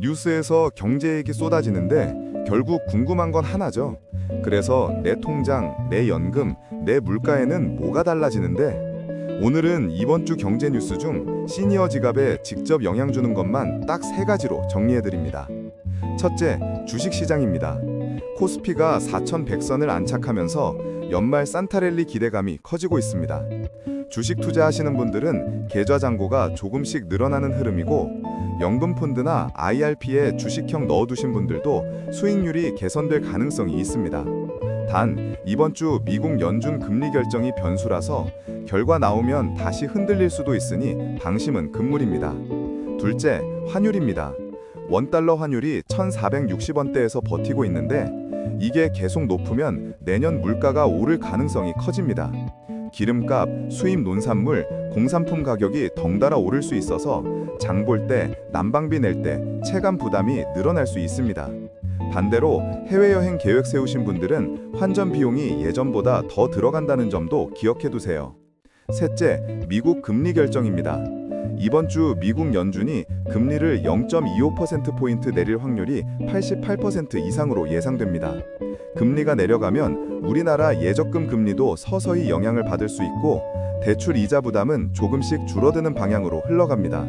뉴스에서 경제 얘기 쏟아지는데 결국 궁금한 건 하나죠. 그래서 내 통장, 내 연금, 내 물가에는 뭐가 달라지는데 오늘은 이번 주 경제 뉴스 중 시니어 지갑에 직접 영향 주는 것만 딱 세 가지로 정리해 드립니다. 첫째, 주식 시장입니다. 코스피가 4,100선을 안착하면서 연말 산타랠리 기대감이 커지고 있습니다. 주식 투자하시는 분들은 계좌 잔고가 조금씩 늘어나는 흐름이고 연금 펀드나 IRP에 주식형 넣어두신 분들도 수익률이 개선될 가능성이 있습니다. 단 이번 주 미국 연준 금리 결정이 변수라서 결과 나오면 다시 흔들릴 수도 있으니 방심은 금물입니다. 둘째, 환율입니다. 원달러 환율이 1,460원대에서 버티고 있는데 이게 계속 높으면 내년 물가가 오를 가능성이 커집니다. 기름값, 수입 농산물, 공산품 가격이 덩달아 오를 수 있어서 장 볼 때, 난방비 낼 때 체감 부담이 늘어날 수 있습니다. 반대로 해외여행 계획 세우신 분들은 환전 비용이 예전보다 더 들어간다는 점도 기억해 두세요. 셋째, 미국 금리 결정입니다. 이번 주 미국 연준이 금리를 0.25%포인트 내릴 확률이 88% 이상으로 예상됩니다. 금리가 내려가면 우리나라 예적금 금리도 서서히 영향을 받을 수 있고 대출 이자 부담은 조금씩 줄어드는 방향으로 흘러갑니다.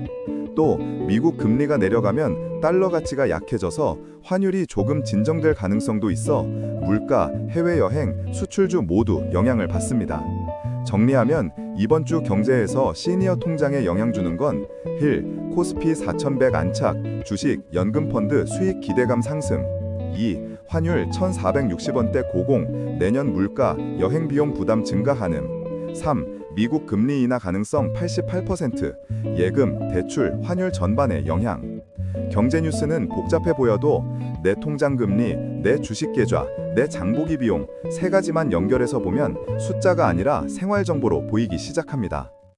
또 미국 금리가 내려가면 달러 가치가 약해져서 환율이 조금 진정될 가능성도 있어 물가, 해외여행, 수출주 모두 영향을 받습니다. 정리하면 이번 주 경제에서 시니어 통장에 영향 주는 건 1. 코스피 4100 안착, 주식, 연금 펀드 수익 기대감 상승 2. 환율 1460원대 고공, 내년 물가, 여행 비용 부담 증가 가능 3. 미국 금리 인하 가능성 88%, 예금, 대출, 환율 전반의 영향 경제 뉴스는 복잡해 보여도 내 통장 금리, 내 주식 계좌, 내 장보기 비용 세 가지만 연결해서 보면 숫자가 아니라 생활 정보로 보이기 시작합니다.